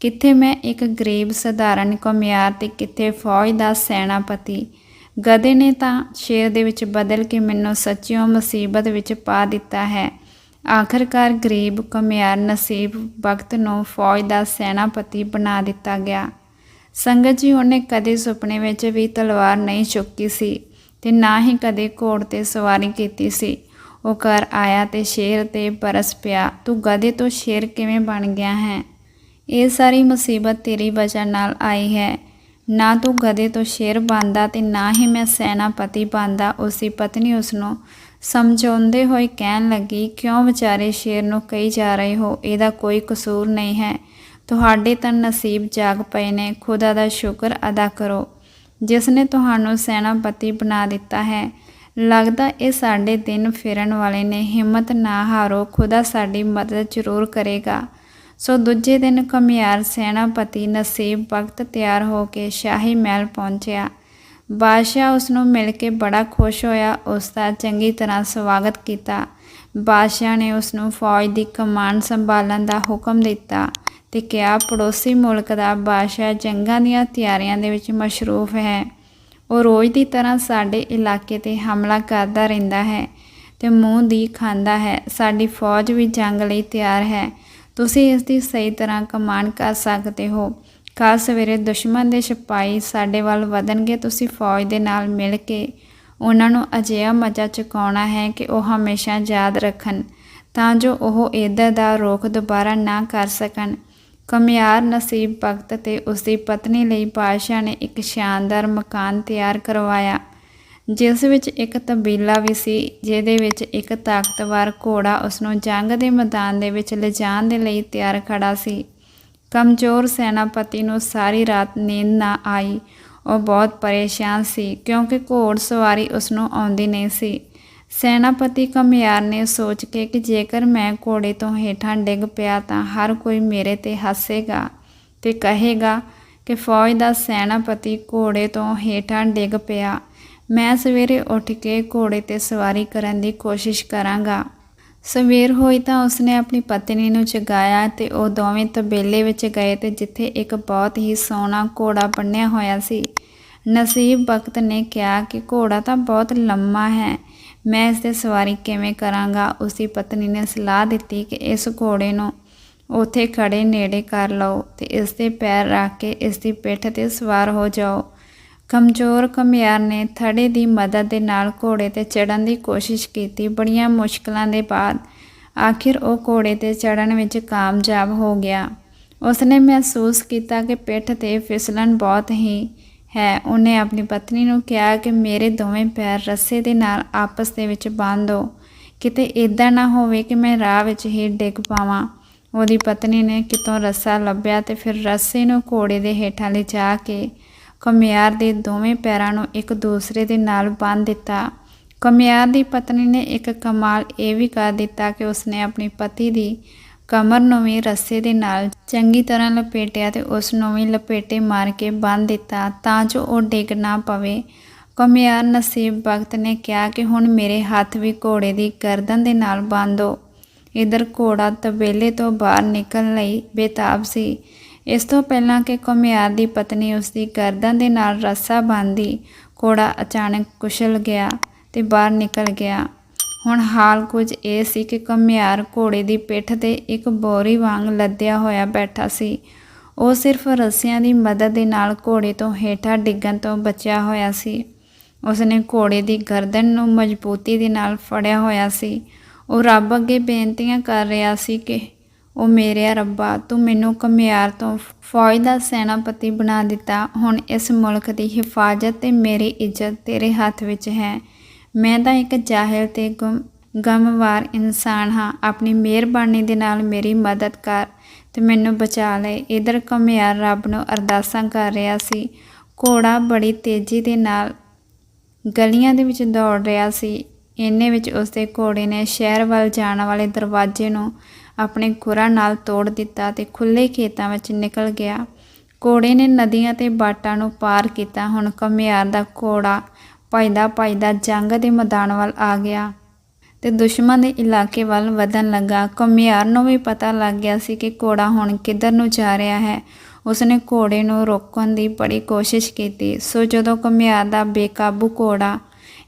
ਕਿੱਥੇ ਮੈਂ ਇੱਕ ਗਰੀਬ, ਸਧਾਰਨ ਘੁਮਿਆਰ ਤੇ ਕਿੱਥੇ ਫੌਜ ਦਾ ਸੈਨਾਪਤੀ? ਗਧੇ ਨੇ ਤਾਂ ਸ਼ੇਰ ਦੇ ਵਿੱਚ ਬਦਲ ਕੇ ਮੈਨੂੰ ਸੱਚਿਓ ਮੁਸੀਬਤ ਵਿੱਚ ਪਾ ਦਿੱਤਾ ਹੈ। ਆਖਰਕਾਰ ਗਰੀਬ, ਘੁਮਿਆਰ, ਨਸੀਬ ਵਕਤ ਨੂੰ ਫੌਜ ਦਾ ਸੈਨਾਪਤੀ ਬਣਾ ਦਿੱਤਾ ਗਿਆ। ਸੰਗਤ ਜੀ, ਉਹਨੇ ਕਦੇ ਸੁਪਨੇ ਵਿੱਚ ਵੀ ਤਲਵਾਰ ਨਹੀਂ ਚੁੱਕੀ ਸੀ ਤੇ ਨਾ ਹੀ ਕਦੇ ਘੋੜ ਤੇ ਸਵਾਰੀ ਕੀਤੀ ਸੀ। ਉਹ ਘਰ ਆਇਆ ਤੇ ਸ਼ੇਰ ਤੇ ਬਰਸ ਪਿਆ, ਤੂੰ ਗਧੇ ਤੋਂ ਸ਼ੇਰ ਕਿਵੇਂ ਬਣ ਗਿਆ ਹੈ? ਇਹ ਸਾਰੀ ਮੁਸੀਬਤ ਤੇਰੀ ਵਜ੍ਹਾ ਨਾਲ ਆਈ ਹੈ। ਨਾ ਤੂੰ ਗਧੇ ਤੋਂ ਸ਼ੇਰ ਬਣਦਾ ਤੇ ਨਾ ਹੀ ਮੈਂ ਸੈਨਾਪਤੀ ਬਣਦਾ। ਉਸਦੀ ਪਤਨੀ ਉਸ ਨੂੰ ਸਮਝਾਉਂਦੇ ਹੋਏ ਕਹਿਣ ਲੱਗੀ, ਕਿਉਂ ਵਿਚਾਰੇ ਸ਼ੇਰ ਨੂੰ ਕਹੀ ਜਾ ਰਹੇ ਹੋ? ਇਹਦਾ ਕੋਈ ਕਸੂਰ ਨਹੀਂ ਹੈ। ਤੁਹਾਡੇ ਤਾਂ ਨਸੀਬ ਜਾਗ ਪਏ ਨੇ। ਖੁਦਾ ਦਾ ਸ਼ੁਕਰ ਅਦਾ ਕਰੋ। ਜਿਸ ਨੇ ਤੁਹਾਨੂੰ ਸੈਨਾਪਤੀ ਬਣਾ ਦਿੱਤਾ ਹੈ। ਲੱਗਦਾ ਇਹ ਸਾਡੇ ਦਿਨ ਫਿਰਨ ਵਾਲੇ ਨੇ। ਹਿੰਮਤ ਨਾ ਹਾਰੋ। ਖੁਦਾ ਸਾਡੀ ਮਦਦ ਜ਼ਰੂਰ ਕਰੇਗਾ। ਸੋ ਦੂਜੇ ਦਿਨ ਕਮਿਆਰ ਸੈਨਾਪਤੀ ਨਸੀਬ ਵਕਤ ਤਿਆਰ ਹੋ ਕੇ ਸ਼ਾਹੀ ਮਹਿਲ ਪਹੁੰਚਿਆ। ਬਾਦਸ਼ਾਹ ਉਸ ਨੂੰ ਮਿਲ ਕੇ ਬੜਾ ਖੁਸ਼ ਹੋਇਆ ਉਸ ਦਾ ਚੰਗੀ ਤਰ੍ਹਾਂ ਸਵਾਗਤ ਕੀਤਾ। ਬਾਦਸ਼ਾਹ ਨੇ ਉਸ ਨੂੰ ਫੌਜ ਦੀ ਕਮਾਂਡ ਸੰਭਾਲਣ ਦਾ ਹੁਕਮ ਦਿੱਤਾ ਤੇ ਕਿਹਾ, ਪੜੋਸੀ ਮੁਲਕ ਦਾ ਬਾਦਸ਼ਾਹ ਜੰਗਾਂ ਦੀਆਂ ਤਿਆਰੀਆਂ ਦੇ ਵਿੱਚ ਮਸ਼ਰੂਫ ਹੈ। ਉਹ ਰੋਜ਼ ਦੀ ਤਰ੍ਹਾਂ ਸਾਡੇ ਇਲਾਕੇ ਤੇ ਹਮਲਾ ਕਰਦਾ ਰਹਿੰਦਾ ਹੈ ਤੇ ਮੂੰਹ ਦੀ ਖਾਂਦਾ ਹੈ। ਸਾਡੀ ਫੌਜ ਵੀ ਜੰਗ ਲਈ ਤਿਆਰ ਹੈ। ਤੁਸੀਂ ਇਸ ਦੀ ਸਹੀ ਤਰ੍ਹਾਂ ਕਮਾਂਡ ਕਰ ਸਕਦੇ ਹੋ। ਕੱਲ੍ਹ ਸਵੇਰੇ ਦੁਸ਼ਮਣ ਦੇ ਸਿਪਾਹੀ ਸਾਡੇ ਵੱਲ ਵਧਣਗੇ, ਤੁਸੀਂ ਫੌਜ ਦੇ ਨਾਲ ਮਿਲ ਕੇ ਉਹਨਾਂ ਨੂੰ ਅਜਿਹਾ ਮਜ਼ਾ ਚੁਕਾਉਣਾ ਹੈ ਕਿ ਉਹ ਹਮੇਸ਼ਾ ਯਾਦ ਰੱਖਣ, ਤਾਂ ਜੋ ਉਹ ਇੱਧਰ ਦਾ ਰੋਕ ਦੁਬਾਰਾ ਨਾ ਕਰ ਸਕਣ। ਕਮਿਆਰ ਨਸੀਬ ਭਗਤ ਤੇ ਉਸ ਦੀ ਪਤਨੀ ਲਈ ਬਾਦਸ਼ਾਹ ਨੇ ਇੱਕ ਸ਼ਾਨਦਾਰ ਮਕਾਨ ਤਿਆਰ ਕਰਵਾਇਆ। ਜਿਸ ਵਿੱਚ ਇੱਕ ਤਬੀਲਾ ਵੀ ਸੀ, ਜਿਹਦੇ ਵਿੱਚ ਇੱਕ ਤਾਕਤਵਰ ਘੋੜਾ ਉਸ ਨੂੰ ਜੰਗ ਦੇ ਮੈਦਾਨ ਦੇ ਵਿੱਚ ਲਿਜਾਣ ਦੇ ਲਈ ਤਿਆਰ ਖੜਾ ਸੀ। ਕਮਜ਼ੋਰ ਸੈਨਾਪਤੀ ਨੂੰ ਸਾਰੀ ਰਾਤ ਨੀਂਦ ਨਾ ਆਈ। ਉਹ ਬਹੁਤ ਪਰੇਸ਼ਾਨ ਸੀ, ਕਿਉਂਕਿ ਘੋੜ ਸਵਾਰੀ ਉਸ ਨੂੰ ਆਉਂਦੀ ਨਹੀਂ ਸੀ। ਸੈਨਾਪਤੀ ਕਮਿਆਰ ਨੇ ਸੋਚ ਕੇ ਕਿ ਜੇਕਰ ਮੈਂ ਘੋੜੇ ਤੋਂ ਹੇਠਾਂ ਡਿੱਗ ਪਿਆ ਤਾਂ ਹਰ ਕੋਈ ਮੇਰੇ ਤੇ ਹੱਸੇਗਾ ਤੇ ਕਹੇਗਾ ਕਿ ਫੌਜ ਦਾ ਸੈਨਾਪਤੀ ਘੋੜੇ ਤੋਂ ਹੇਠਾਂ ਡਿੱਗ ਪਿਆ। ਮੈਂ ਸਵੇਰੇ ਉੱਠ ਕੇ ਘੋੜੇ ਤੇ ਸਵਾਰੀ ਕਰਨ ਦੀ ਕੋਸ਼ਿਸ਼ ਕਰਾਂਗਾ। ਸਵੇਰ ਹੋਈ ਤਾਂ ਉਸਨੇ ਆਪਣੀ ਪਤਨੀ ਨੂੰ ਜਗਾਇਆ ਤੇ ਉਹ ਦੋਵੇਂ ਤਬੇਲੇ ਵਿੱਚ ਗਏ ਤੇ ਜਿੱਥੇ ਇੱਕ ਬਹੁਤ ਹੀ ਸੋਹਣਾ ਘੋੜਾ ਬੰਨਿਆ ਹੋਇਆ ਸੀ। ਨਸੀਬ ਬਖਤ ਨੇ ਕਿਹਾ ਕਿ ਘੋੜਾ ਤਾਂ ਬਹੁਤ ਲੰਮਾ ਹੈ, ਮੈਂ ਇਸ ਤੇ ਸਵਾਰੀ ਕਿਵੇਂ ਕਰਾਂਗਾ? ਉਸਦੀ ਪਤਨੀ ਨੇ ਸਲਾਹ ਦਿੱਤੀ ਕਿ ਇਸ ਘੋੜੇ ਨੂੰ ਉੱਥੇ ਖੜੇ ਨੇੜੇ ਕਰ ਲਓ ਤੇ ਇਸ ਦੇ ਪੈਰ ਰੱਖ ਕੇ ਇਸ ਦੀ ਪਿੱਠ ਤੇ ਸਵਾਰ ਹੋ ਜਾਓ। ਕਮਜ਼ੋਰ ਕਮਿਆਰ ਨੇ ਥੜੇ ਦੀ ਮਦਦ ਦੇ ਨਾਲ ਘੋੜੇ ਤੇ ਚੜਨ ਦੀ ਕੋਸ਼ਿਸ਼ ਕੀਤੀ। ਬੜੀਆਂ ਮੁਸ਼ਕਲਾਂ ਦੇ ਬਾਅਦ ਆਖਿਰ ਉਹ ਘੋੜੇ ਤੇ ਚੜਨ ਵਿੱਚ ਕਾਮਯਾਬ ਹੋ ਗਿਆ। ਉਸਨੇ ਮਹਿਸੂਸ ਕੀਤਾ ਕਿ ਪਿੱਠ ਤੇ ਫਿਸਲਣ ਬਹੁਤ ਹੀ ਹੈ। ਉਹਨੇ ਆਪਣੀ ਪਤਨੀ ਨੂੰ ਕਿਹਾ ਕਿ ਮੇਰੇ ਦੋਵੇਂ ਪੈਰ ਰੱਸੇ ਦੇ ਨਾਲ ਆਪਸ ਦੇ ਵਿੱਚ ਬੰਨ੍ਹ ਦਿਓ ਕਿਤੇ ਇਦਾਂ ਨਾ ਹੋਵੇ ਕਿ ਮੈਂ ਰਾਹ ਵਿੱਚ ਹੀ ਡਿੱਗ ਪਾਵਾਂ। ਉਹਦੀ ਪਤਨੀ ਨੇ ਕਿਤੋਂ ਰੱਸਾ ਲੱਭਿਆ ਤੇ ਫਿਰ ਰੱਸੇ ਨੂੰ ਘੋੜੇ ਦੇ ਹੇਠਾਂ ਲਿਜਾ ਕੇ ਘੁਮਿਆਰ ਦੇ ਦੋਵੇਂ ਪੈਰਾਂ ਨੂੰ ਇੱਕ ਦੂਸਰੇ ਦੇ ਨਾਲ ਬੰਨ੍ਹ ਦਿੱਤਾ। ਘੁਮਿਆਰ ਦੀ ਪਤਨੀ ਨੇ ਇੱਕ ਕਮਾਲ ਇਹ ਵੀ ਕਰ ਦਿੱਤਾ ਕਿ ਉਸਨੇ ਆਪਣੀ ਪਤੀ ਦੀ ਕਮਰ ਨੂੰ ਵੀ ਰੱਸੇ ਦੇ ਨਾਲ ਚੰਗੀ ਤਰ੍ਹਾਂ ਲਪੇਟਿਆ ਤੇ ਉਸ ਨੂੰ ਵੀ ਲਪੇਟੇ ਮਾਰ ਕੇ ਬੰਨ੍ਹ ਦਿੱਤਾ ਤਾਂ ਜੋ ਉਹ ਡਿੱਗ ਨਾ ਪਵੇ। ਕਮਿਆਰ ਨਸੀਬ ਭਗਤ ਨੇ ਕਿਹਾ ਕਿ ਹੁਣ ਮੇਰੇ ਹੱਥ ਵੀ ਘੋੜੇ ਦੀ ਗਰਦਨ ਦੇ ਨਾਲ ਬੰਨ੍ਹ ਦਿਓ ਇਧਰ ਘੋੜਾ ਤਬੇਲੇ ਤੋਂ ਬਾਹਰ ਨਿਕਲਣ ਲਈ ਬੇਤਾਬ ਸੀ। ਇਸ ਤੋਂ ਪਹਿਲਾਂ ਕਿ ਘੁਮਿਆਰ ਦੀ ਪਤਨੀ ਉਸ ਦੀ ਗਰਦਨ ਦੇ ਨਾਲ ਰੱਸਾ ਬੰਨ੍ਹਦੀ, ਘੋੜਾ ਅਚਾਨਕ ਕੁਚਲ ਗਿਆ ਤੇ ਬਾਹਰ ਨਿਕਲ ਗਿਆ। ਹੁਣ ਹਾਲ ਕੁਝ ਇਹ ਸੀ ਕਿ ਘੁਮਿਆਰ ਘੋੜੇ ਦੀ ਪਿੱਠ ਤੇ ਇੱਕ ਬੋਰੀ ਵਾਂਗ ਲੱਦਿਆ ਹੋਇਆ ਬੈਠਾ ਸੀ। ਉਹ ਸਿਰਫ ਰੱਸਿਆਂ ਦੀ ਮਦਦ ਦੇ ਨਾਲ ਘੋੜੇ ਤੋਂ ਹੇਠਾਂ ਡਿੱਗਣ ਤੋਂ ਬਚਿਆ ਹੋਇਆ ਸੀ। ਉਸਨੇ ਘੋੜੇ ਦੀ ਗਰਦਨ ਨੂੰ ਮਜ਼ਬੂਤੀ ਦੇ ਨਾਲ ਫੜਿਆ ਹੋਇਆ ਸੀ। ਉਹ ਰੱਬ ਅੱਗੇ ਬੇਨਤੀਆਂ ਕਰ ਰਿਹਾ ਸੀ ਕਿ ਉਹ ਮੇਰੇ ਰੱਬਾ, ਤੂੰ ਮੈਨੂੰ ਕਮਿਆਰ ਤੋਂ ਫੌਜ ਦਾ ਸੈਨਾਪਤੀ ਬਣਾ ਦਿੱਤਾ। ਹੁਣ ਇਸ ਮੁਲਕ ਦੀ ਹਿਫਾਜ਼ਤ ਤੇ ਮੇਰੀ ਇੱਜ਼ਤ ਤੇਰੇ ਹੱਥ ਵਿੱਚ ਹੈ। ਮੈਂ ਤਾਂ ਇੱਕ ਜ਼ਾਹਲ ਤੇ ਗੁੰਮ, ਗਮਵਾਰ ਇਨਸਾਨ ਹਾਂ। ਆਪਣੀ ਮਿਹਰਬਾਨੀ ਦੇ ਨਾਲ ਮੇਰੀ ਮਦਦ ਕਰ ਤੇ ਮੈਨੂੰ ਬਚਾ ਲੈ। ਇਧਰ ਕਮਿਆਰ ਰੱਬ ਨੂੰ ਅਰਦਾਸਾਂ ਕਰ ਰਿਹਾ ਸੀ। ਘੋੜਾ ਬੜੀ ਤੇਜ਼ੀ ਦੇ ਨਾਲ ਗਲੀਆਂ ਦੇ ਵਿੱਚ ਦੌੜ ਰਿਹਾ ਸੀ। ਇੰਨੇ ਵਿੱਚ ਉਸਦੇ ਘੋੜੇ ਨੇ ਸ਼ਹਿਰ ਵੱਲ ਜਾਣ ਵਾਲੇ ਦਰਵਾਜ਼ੇ ਨੂੰ ਆਪਣੇ ਖੁਰਾ ਨਾਲ ਤੋੜ ਦਿੱਤਾ ਤੇ ਖੁੱਲੇ ਖੇਤਾਂ ਵਿੱਚ ਨਿਕਲ ਗਿਆ। ਘੋੜੇ ਨੇ ਨਦੀਆਂ ਤੇ ਬਾਟਾਂ ਨੂੰ ਪਾਰ ਕੀਤਾ। ਹੁਣ ਕਮਿਆਰ ਦਾ ਘੋੜਾ ਭਜਦਾ ਭਜਦਾ ਜੰਗ ਦੇ ਮੈਦਾਨ ਵੱਲ ਆ ਗਿਆ ਤੇ ਦੁਸ਼ਮਣ ਦੇ ਇਲਾਕੇ ਵੱਲ ਵਧਣ ਲੱਗਾ। ਕਮਿਆਰ ਨੂੰ ਵੀ ਪਤਾ ਲੱਗ ਗਿਆ ਸੀ ਕਿ ਘੋੜਾ ਹੁਣ ਕਿੱਧਰ ਨੂੰ ਜਾ ਰਿਹਾ ਹੈ। ਉਸਨੇ ਘੋੜੇ ਨੂੰ ਰੋਕਣ ਦੀ ਬੜੀ ਕੋਸ਼ਿਸ਼ ਕੀਤੀ। ਸੋ ਜਦੋਂ ਕਮਿਆਰ ਦਾ ਬੇਕਾਬੂ ਘੋੜਾ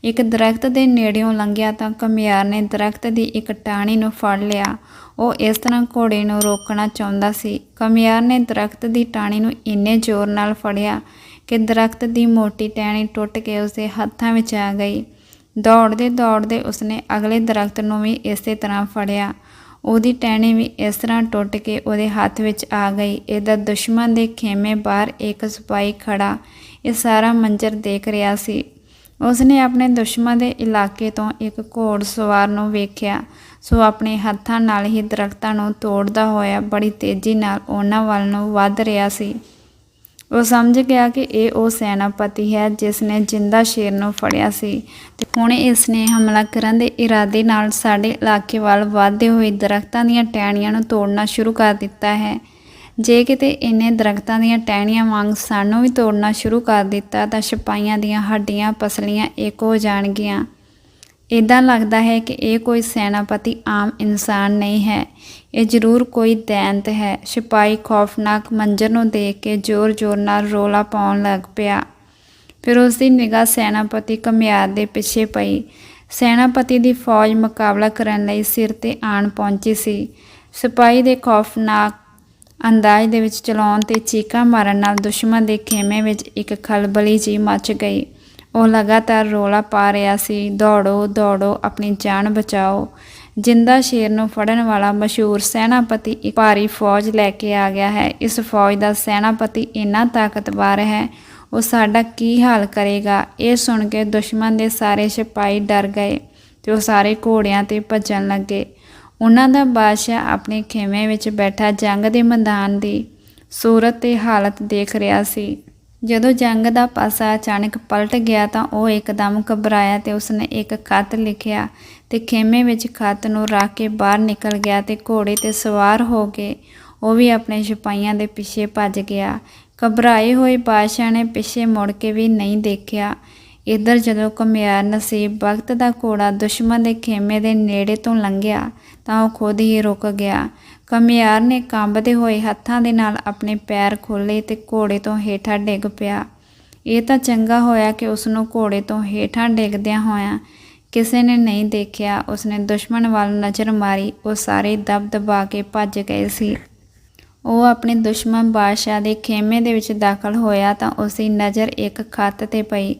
ਇੱਕ ਦਰਖਤ ਦੇ ਨੇੜਿਓਂ ਲੰਘਿਆ ਤਾਂ ਕਮਿਆਰ ਨੇ ਦਰਖਤ ਦੀ ਇੱਕ ਟਾਹਣੀ ਨੂੰ ਫੜ ਲਿਆ। ਉਹ ਇਸ ਤਰ੍ਹਾਂ ਘੋੜੇ ਨੂੰ ਰੋਕਣਾ ਚਾਹੁੰਦਾ ਸੀ। ਕਮਿਆਰ ਨੇ ਦਰਖਤ ਦੀ ਟਾਹਣੀ ਨੂੰ ਇੰਨੇ ਜ਼ੋਰ ਨਾਲ ਫੜਿਆ ਕਿ ਦਰਖਤ ਦੀ ਮੋਟੀ ਟਹਿਣੀ ਟੁੱਟ ਕੇ ਉਸਦੇ ਹੱਥਾਂ ਵਿੱਚ ਆ ਗਈ। ਦੌੜਦੇ ਦੌੜਦੇ ਉਸਨੇ ਅਗਲੇ ਦਰਖਤ ਨੂੰ ਵੀ ਇਸੇ ਤਰ੍ਹਾਂ ਫੜਿਆ। ਉਹਦੀ ਟਹਿਣੀ ਵੀ ਇਸ ਤਰ੍ਹਾਂ ਟੁੱਟ ਕੇ ਉਹਦੇ ਹੱਥ ਵਿੱਚ ਆ ਗਈ। ਇਹਦਾ ਦੁਸ਼ਮਣ ਦੇ ਖੇਮੇ ਬਾਹਰ ਇੱਕ ਸਿਪਾਹੀ ਖੜਾ ਇਹ ਸਾਰਾ ਮੰਜ਼ਰ ਦੇਖ ਰਿਹਾ ਸੀ। ਉਸ ਨੇ ਆਪਣੇ ਦੁਸ਼ਮਣ ਦੇ ਇਲਾਕੇ ਤੋਂ ਇੱਕ ਘੋੜ ਸਵਾਰ ਨੂੰ ਵੇਖਿਆ। ਸੋ ਆਪਣੇ ਹੱਥਾਂ ਨਾਲ ਹੀ ਦਰਖਤਾਂ ਨੂੰ ਤੋੜਦਾ ਹੋਇਆ ਬੜੀ ਤੇਜ਼ੀ ਨਾਲ ਉਹਨਾਂ ਵੱਲ ਨੂੰ ਵੱਧ ਰਿਹਾ ਸੀ। ਉਹ ਸਮਝ ਗਿਆ ਕਿ ਇਹ ਉਹ ਸੈਨਾਪਤੀ ਹੈ ਜਿਸ ਨੇ ਜਿੰਦਾ ਸ਼ੇਰ ਨੂੰ ਫੜਿਆ ਸੀ ਤੇ ਹੁਣ ਇਸ ਨੇ ਹਮਲਾ ਕਰਨ ਦੇ ਇਰਾਦੇ ਨਾਲ ਸਾਡੇ ਇਲਾਕੇ ਵੱਲ ਵਧਦੇ ਹੋਏ ਦਰਖਤਾਂ ਦੀਆਂ ਟਹਿਣੀਆਂ ਨੂੰ ਤੋੜਨਾ ਸ਼ੁਰੂ ਕਰ ਦਿੱਤਾ ਹੈ। ਜੇ ਕਿਤੇ ਇਹਨੇ ਦਰਖਤਾਂ ਦੀਆਂ ਟਹਿਣੀਆਂ ਵਾਂਗ ਸਾਨੂੰ ਵੀ ਤੋੜਨਾ ਸ਼ੁਰੂ ਕਰ ਦਿੱਤਾ, ਤਾਂ ਸਿਪਾਹੀਆਂ ਦੀਆਂ ਹੱਡੀਆਂ ਪਸਲੀਆਂ ਇੱਕ ਹੋ ਜਾਣਗੀਆਂ। ਇਦਾਂ ਲੱਗਦਾ ਹੈ ਕਿ ਇਹ ਕੋਈ ਸੈਨਾਪਤੀ ਆਮ ਇਨਸਾਨ ਨਹੀਂ ਹੈ। ਇਹ ਜ਼ਰੂਰ ਕੋਈ ਦੈਂਤ ਹੈ। ਸਿਪਾਹੀ ਖੌਫਨਾਕ ਮੰਜ਼ਰ ਨੂੰ ਦੇਖ ਕੇ ਜ਼ੋਰ-ਜ਼ੋਰ ਨਾਲ ਰੋਲਾ ਪਾਉਣ ਲੱਗ ਪਿਆ। ਫਿਰ ਉਸ ਦੀ ਨਿਗਾਹ ਸੈਨਾਪਤੀ ਕਮਿਆਰ ਦੇ ਪਿੱਛੇ ਪਈ। ਸੈਨਾਪਤੀ ਦੀ ਫੌਜ ਮੁਕਾਬਲਾ ਕਰਨ ਲਈ ਸਿਰ ਤੇ ਆਣ ਪਹੁੰਚੀ ਸੀ। ਸਿਪਾਹੀ ਦੇ ਖੌਫਨਾਕ ਅੰਦਾਜ਼ ਦੇ ਵਿੱਚ ਚਲਾਉਣ ਤੇ ਚੀਕਾਂ ਮਾਰਨ ਨਾਲ ਦੁਸ਼ਮਣ ਦੇ ਖੇਮੇ ਵਿੱਚ ਇੱਕ ਖਲਬਲੀ ਜੀ ਮਚ ਗਈ। ਉਹ ਲਗਾਤਾਰ ਰੋਲਾ ਪਾ ਰਿਹਾ ਸੀ, ਦੌੜੋ ਦੌੜੋ, ਆਪਣੀ ਜਾਨ ਬਚਾਓ। ਜਿੰਦਾ ਸ਼ੇਰ ਨੂੰ ਫੜਨ ਵਾਲਾ ਮਸ਼ਹੂਰ ਸੈਨਾਪਤੀ ਇੱਕ ਭਾਰੀ ਫੌਜ ਲੈ ਕੇ ਆ ਗਿਆ ਹੈ। ਇਸ ਫੌਜ ਦਾ ਸੈਨਾਪਤੀ ਇੰਨਾ ਤਾਕਤਵਰ ਹੈ, ਉਹ ਸਾਡਾ ਕੀ ਹਾਲ ਕਰੇਗਾ? ਇਹ ਸੁਣ ਕੇ ਦੁਸ਼ਮਣ ਦੇ ਸਾਰੇ ਸਿਪਾਹੀ ਡਰ ਗਏ ਤੇ ਉਹ ਸਾਰੇ ਘੋੜਿਆਂ ਤੇ ਭੱਜਣ ਲੱਗੇ। ਉਹਨਾਂ ਦਾ ਬਾਦਸ਼ਾਹ ਆਪਣੇ ਖੇਮੇ ਵਿੱਚ ਬੈਠਾ ਜੰਗ ਦੇ ਮੈਦਾਨ ਦੀ ਸੂਰਤ ਤੇ ਹਾਲਤ ਦੇਖ ਰਿਹਾ ਸੀ। ਜਦੋਂ ਜੰਗ ਦਾ ਪਾਸਾ ਅਚਾਨਕ ਪਲਟ ਗਿਆ ਤਾਂ ਉਹ ਇੱਕਦਮ ਘਬਰਾਇਆ ਤੇ ਉਸਨੇ ਇੱਕ ਖੱਤ ਲਿਖਿਆ ਤੇ ਖੇਮੇ ਵਿੱਚ ਖੱਤ ਨੂੰ ਰੱਖ ਕੇ ਬਾਹਰ ਨਿਕਲ ਗਿਆ ਤੇ ਘੋੜੇ ਤੇ ਸਵਾਰ ਹੋ ਕੇ ਉਹ ਵੀ ਆਪਣੇ ਸਿਪਾਹੀਆਂ ਦੇ ਪਿੱਛੇ ਭੱਜ ਗਿਆ। ਘਬਰਾਏ ਹੋਏ ਬਾਦਸ਼ਾਹ ਨੇ ਪਿੱਛੇ ਮੁੜ ਕੇ ਵੀ ਨਹੀਂ ਦੇਖਿਆ। ਇੱਧਰ ਜਦੋਂ ਕਮਿਆਰ ਨਸੀਬ ਵਕਤ ਦਾ ਘੋੜਾ ਦੁਸ਼ਮਣ ਦੇ ਖੇਮੇ ਦੇ ਨੇੜੇ ਤੋਂ ਲੰਘਿਆ, ਤਾਂ ਉਹ ਖੁਦ ਹੀ ਰੁਕ ਗਿਆ। ਕਮਿਆਰ ਨੇ ਕੰਬਦੇ ਹੋਏ ਹੱਥਾਂ ਦੇ ਨਾਲ ਆਪਣੇ ਪੈਰ ਖੋਲ੍ਹੇ ਤੇ ਘੋੜੇ ਤੋਂ ਹੇਠਾਂ ਡਿੱਗ ਪਿਆ। ਇਹ ਤਾਂ ਚੰਗਾ ਹੋਇਆ ਕਿ ਉਸ ਨੂੰ ਘੋੜੇ ਤੋਂ ਹੇਠਾਂ ਡਿੱਗਦਿਆਂ ਹੋਇਆਂ ਕਿਸੇ ਨੇ ਨਹੀਂ ਦੇਖਿਆ। ਉਸਨੇ ਦੁਸ਼ਮਣ ਵੱਲ ਨਜ਼ਰ ਮਾਰੀ, ਉਹ ਸਾਰੇ ਦਬ ਦਬਾ ਕੇ ਭੱਜ ਗਏ ਸੀ। ਉਹ ਆਪਣੇ ਦੁਸ਼ਮਣ ਬਾਦਸ਼ਾਹ ਦੇ ਖੇਮੇ ਦੇ ਵਿੱਚ ਦਾਖਲ ਹੋਇਆ ਤਾਂ ਉਸ ਦੀ ਨਜ਼ਰ ਇੱਕ ਖੱਤ ਤੇ ਪਈ।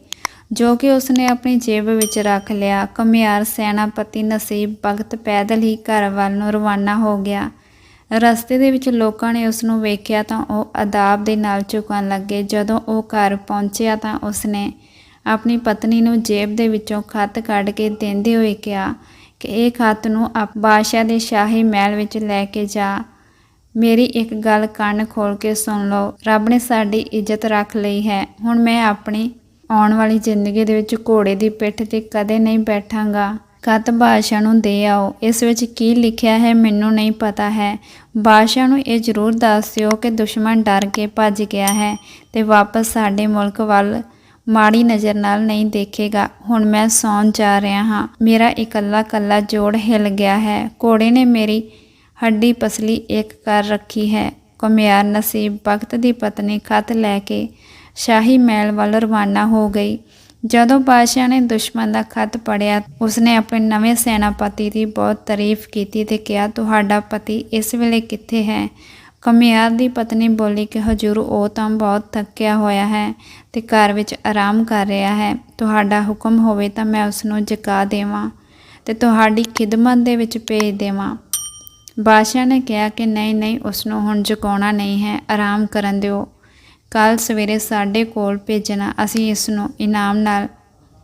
ਜੋ ਕਿ ਉਸਨੇ ਆਪਣੀ ਜੇਬ ਵਿੱਚ ਰੱਖ ਲਿਆ। ਕਮਿਆਰ ਸੈਨਾਪਤੀ ਨਸੀਬ ਭਗਤ ਪੈਦਲ ਹੀ ਘਰ ਵੱਲ ਨੂੰ ਰਵਾਨਾ ਹੋ ਗਿਆ। ਰਸਤੇ ਦੇ ਵਿੱਚ ਲੋਕਾਂ ਨੇ ਉਸ ਨੂੰ ਵੇਖਿਆ ਤਾਂ ਉਹ ਅਦਾਬ ਦੇ ਨਾਲ ਝੁਕਣ ਲੱਗੇ। ਜਦੋਂ ਉਹ ਘਰ ਪਹੁੰਚਿਆ ਤਾਂ ਉਸਨੇ ਆਪਣੀ ਪਤਨੀ ਨੂੰ ਜੇਬ ਦੇ ਵਿੱਚੋਂ ਖੱਤ ਕੱਢ ਕੇ ਦਿੰਦੇ ਹੋਏ ਕਿਹਾ ਕਿ ਇਹ ਖੱਤ ਨੂੰ ਆਪ ਬਾਦਸ਼ਾਹ ਦੇ ਸ਼ਾਹੀ ਮਹਿਲ ਵਿੱਚ ਲੈ ਕੇ ਜਾ। ਮੇਰੀ ਇੱਕ ਗੱਲ ਕੰਨ ਖੋਲ ਕੇ ਸੁਣ ਲਓ। ਰੱਬ ਨੇ ਸਾਡੀ ਇੱਜ਼ਤ ਰੱਖ ਲਈ ਹੈ। ਹੁਣ ਮੈਂ ਆਪਣੀ ਆਉਣ ਵਾਲੀ ਜ਼ਿੰਦਗੀ ਦੇ ਵਿੱਚ ਘੋੜੇ ਦੀ ਪਿੱਠ ਤੇ ਕਦੇ ਨਹੀਂ ਬੈਠਾਂਗਾ। ਖਤ ਬਾਦਸ਼ਾਹ ਨੂੰ ਦੇ ਆਓ। ਇਸ ਵਿੱਚ ਕੀ ਲਿਖਿਆ ਹੈ ਮੈਨੂੰ ਨਹੀਂ ਪਤਾ ਹੈ। ਬਾਦਸ਼ਾਹ ਨੂੰ ਇਹ ਜ਼ਰੂਰ ਦੱਸ ਦਿਓ ਕਿ ਦੁਸ਼ਮਣ ਡਰ ਕੇ ਭੱਜ ਗਿਆ ਹੈ ਤੇ ਵਾਪਸ ਸਾਡੇ ਮੁਲਕ ਵੱਲ ਮਾੜੀ ਨਜ਼ਰ ਨਾਲ ਨਹੀਂ ਦੇਖੇਗਾ। ਹੁਣ ਮੈਂ ਸੌਣ ਜਾ ਰਿਹਾ ਹਾਂ। ਮੇਰਾ ਇਕੱਲਾ ਕੱਲਾ ਜੋੜ ਹਿਲ ਗਿਆ ਹੈ। ਘੋੜੇ ਨੇ ਮੇਰੀ ਹੱਡੀ ਪਸਲੀ ਇੱਕ ਕਰ ਰੱਖੀ ਹੈ। ਕੁਮਿਆਰ ਨਸੀਬ ਭਗਤ ਦੀ ਪਤਨੀ ਖਤ ਲੈ ਕੇ ਸ਼ਾਹੀ ਮਹਿਲ ਵੱਲ ਰਵਾਨਾ ਹੋ ਗਈ। ਜਦੋਂ ਬਾਦਸ਼ਾਹ ਨੇ ਦੁਸ਼ਮਣ ਦਾ ਖਤ ਪੜਿਆ ਉਸਨੇ ਆਪਣੇ ਨਵੇਂ ਸੈਨਾਪਤੀ ਦੀ ਬਹੁਤ ਤਾਰੀਫ ਕੀਤੀ ਤੇ ਕਿਹਾ, ਤੁਹਾਡਾ ਪਤੀ ਇਸ ਵੇਲੇ ਕਿੱਥੇ ਹੈ? ਕਮਿਆਰ ਦੀ ਪਤਨੀ ਬੋਲੀ ਕਿ, ਹਜੂਰ, ਉਹ ਤਾਂ ਬਹੁਤ ਥੱਕਿਆ ਹੋਇਆ ਹੈ ਤੇ ਘਰ ਵਿੱਚ ਆਰਾਮ ਕਰ ਰਿਹਾ ਹੈ। ਤੁਹਾਡਾ ਹੁਕਮ ਹੋਵੇ ਤਾਂ ਮੈਂ ਉਸ ਨੂੰ ਜਗਾ ਦੇਵਾਂ ਤੇ ਤੁਹਾਡੀ ਖਿਦਮਤ ਦੇ ਵਿੱਚ ਭੇਜ ਦੇਵਾਂ। ਬਾਦਸ਼ਾਹ ਨੇ ਕਿਹਾ ਕਿ, ਨਹੀਂ ਨਹੀਂ ਉਸ ਨੂੰ ਹੁਣ ਜਗਾਉਣਾ ਨਹੀਂ ਹੈ। ਆਰਾਮ ਕਰਨ ਦਿਓ। ਕੱਲ ਸਵੇਰੇ ਸਾਡੇ ਕੋਲ ਭੇਜਣਾ, ਅਸੀਂ ਇਸ ਨੂੰ ਇਨਾਮ ਨਾਲ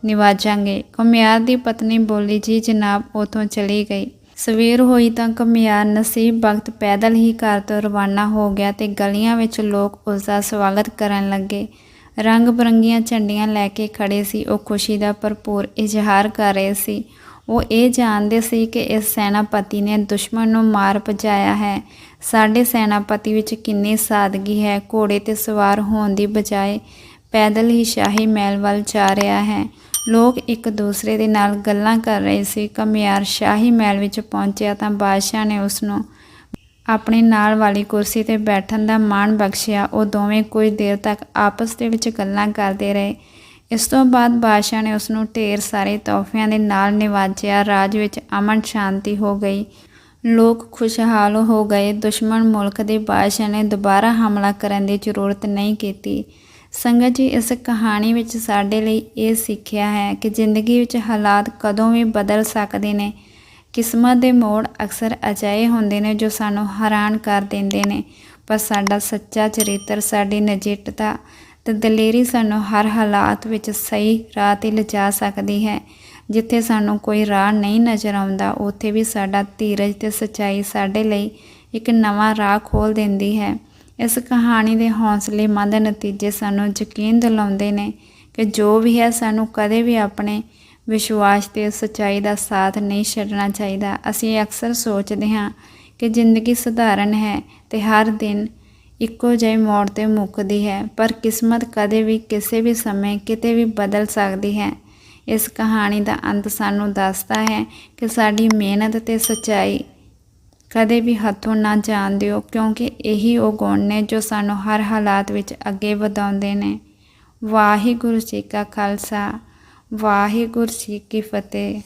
ਨਿਵਾਜਾਂਗੇ। ਕਮਿਆਰ ਦੀ ਪਤਨੀ ਬੋਲੀ, ਜੀ ਜਨਾਬ, ਉਥੋਂ ਚਲੀ ਗਈ। ਸਵੇਰ ਹੋਈ ਤਾਂ ਕਮਿਆਰ ਨਸੀਬ ਵਕਤ ਪੈਦਲ ਹੀ ਘਰ ਤੋਂ ਰਵਾਨਾ ਹੋ ਗਿਆ ਤੇ ਗਲੀਆਂ ਵਿੱਚ ਲੋਕ ਉਸ ਦਾ ਸਵਾਗਤ ਕਰਨ ਲੱਗੇ। ਰੰਗ ਬਰੰਗੀਆਂ ਝੰਡੀਆਂ ਲੈ ਕੇ ਖੜੇ ਸੀ। ਉਹ ਖੁਸ਼ੀ ਦਾ ਭਰਪੂਰ ਇਜ਼ਹਾਰ ਕਰ ਰਹੇ ਸੀ। ਉਹ ਇਹ ਜਾਣਦੇ ਸੀ ਕਿ ਇਸ ਸੈਨਾਪਤੀ ਨੇ ਦੁਸ਼ਮਣ ਨੂੰ ਮਾਰ ਭਜਾਇਆ ਹੈ। ਸਾਡੇ ਸੈਨਾਪਤੀ ਵਿੱਚ ਕਿੰਨੀ ਸਾਦਗੀ ਹੈ। ਘੋੜੇ ਤੇ ਸਵਾਰ ਹੋਣ ਦੀ ਬਜਾਏ ਪੈਦਲ ਹੀ ਸ਼ਾਹੀ ਮਹਿਲ ਵੱਲ ਜਾ ਰਿਹਾ ਹੈ। ਲੋਕ ਇੱਕ ਦੂਸਰੇ ਦੇ ਨਾਲ ਗੱਲਾਂ ਕਰ ਰਹੇ ਸੀ। ਕਮਿਆਰ ਸ਼ਾਹੀ ਮਹਿਲ ਵਿੱਚ ਪਹੁੰਚਿਆ ਤਾਂ ਬਾਦਸ਼ਾਹ ਨੇ ਉਸ ਨੂੰ ਆਪਣੀ ਨਾਲ ਵਾਲੀ ਕੁਰਸੀ ਤੇ ਬੈਠਣ ਦਾ ਮਾਣ ਬਖਸ਼ਿਆ। ਉਹ ਦੋਵੇਂ ਕੁਝ ਦੇਰ ਤੱਕ ਆਪਸ ਦੇ ਵਿੱਚ ਗੱਲਾਂ ਕਰਦੇ ਰਹੇ। ਇਸ ਤੋਂ ਬਾਅਦ ਬਾਦਸ਼ਾਹ ਨੇ ਉਸ ਨੂੰ ਢੇਰ ਸਾਰੇ ਤੋਹਫਿਆਂ ਦੇ ਨਾਲ ਨਿਵਾਜਿਆ। ਰਾਜ ਵਿੱਚ ਅਮਨ ਸ਼ਾਂਤੀ ਹੋ ਗਈ। ਲੋਕ ਖੁਸ਼ਹਾਲ ਹੋ ਗਏ। ਦੁਸ਼ਮਣ ਮੁਲਕ ਦੇ ਬਾਦਸ਼ਾਹ ਨੇ ਦੁਬਾਰਾ ਹਮਲਾ ਕਰਨ ਦੀ ਜ਼ਰੂਰਤ ਨਹੀਂ ਕੀਤੀ। ਸੰਗਤ ਜੀ, ਇਸ ਕਹਾਣੀ ਵਿੱਚ ਸਾਡੇ ਲਈ ਇਹ ਸਿੱਖਿਆ ਹੈ ਕਿ ਜ਼ਿੰਦਗੀ ਵਿੱਚ ਹਾਲਾਤ ਕਦੋਂ ਵੀ ਬਦਲ ਸਕਦੇ ਨੇ। ਕਿਸਮਤ ਦੇ ਮੋੜ ਅਕਸਰ ਅਜਿਹੇ ਹੁੰਦੇ ਨੇ ਜੋ ਸਾਨੂੰ ਹੈਰਾਨ ਕਰ ਦਿੰਦੇ ਨੇ। ਪਰ ਸਾਡਾ ਸੱਚਾ ਚਰਿੱਤਰ, ਸਾਡੀ ਨਜਿੱਠਤਾ ਤੇ ਦਲੇਰੀ ਸਾਨੂੰ ਹਰ ਹਾਲਾਤ ਵਿੱਚ ਸਹੀ ਰਾਹ ਤੇ ਲਿਜਾ ਸਕਦੀ ਹੈ। ਜਿੱਥੇ ਸਾਨੂੰ ਕੋਈ ਰਾਹ ਨਹੀਂ ਨਜ਼ਰ ਆਉਂਦਾ, ਉੱਥੇ ਵੀ ਸਾਡਾ ਧੀਰਜ ਤੇ ਸਚਾਈ ਸਾਡੇ ਲਈ ਇੱਕ ਨਵਾਂ ਰਾਹ ਖੋਲ ਦਿੰਦੀ ਹੈ। ਇਸ ਕਹਾਣੀ ਦੇ ਹੌਸਲੇਮੰਦ ਨਤੀਜੇ ਸਾਨੂੰ ਯਕੀਨ ਦਿਲਾਉਂਦੇ ਨੇ ਕਿ ਜੋ ਵੀ ਹੈ, ਸਾਨੂੰ ਕਦੇ ਵੀ ਆਪਣੇ ਵਿਸ਼ਵਾਸ ਤੇ ਸਚਾਈ ਦਾ ਸਾਥ ਨਹੀਂ ਛੱਡਣਾ ਚਾਹੀਦਾ। ਅਸੀਂ ਅਕਸਰ ਸੋਚਦੇ ਹਾਂ ਕਿ ਜ਼ਿੰਦਗੀ ਸਧਾਰਨ ਹੈ ਤੇ ਹਰ ਦਿਨ ਇੱਕੋ ਜਿਹੇ ਮੋੜ ਤੇ ਮੁੱਕਦੀ ਹੈ, ਪਰ ਕਿਸਮਤ ਕਦੇ ਵੀ ਕਿਸੇ ਵੀ ਸਮੇਂ ਕਿਤੇ ਵੀ ਬਦਲ ਸਕਦੀ ਹੈ। ਇਸ ਕਹਾਣੀ ਦਾ ਅੰਤ ਸਾਨੂੰ ਦੱਸਦਾ ਹੈ ਕਿ ਸਾਡੀ ਮਿਹਨਤ ਤੇ ਸਚਾਈ ਕਦੇ ਵੀ ਹੱਥੋਂ ਨਾ ਜਾਣ ਦਿਓ, ਕਿਉਂਕਿ ਇਹੀ ਉਹ ਗੁਣ ਨੇ ਜੋ ਸਾਨੂੰ ਹਰ ਹਾਲਾਤ ਵਿੱਚ ਅੱਗੇ ਵਧਾਉਂਦੇ ਨੇ। ਵਾਹਿਗੁਰੂ ਜੀ ਕਾ ਖਾਲਸਾ, ਵਾਹਿਗੁਰੂ ਜੀ ਕੀ ਫਤਿਹ।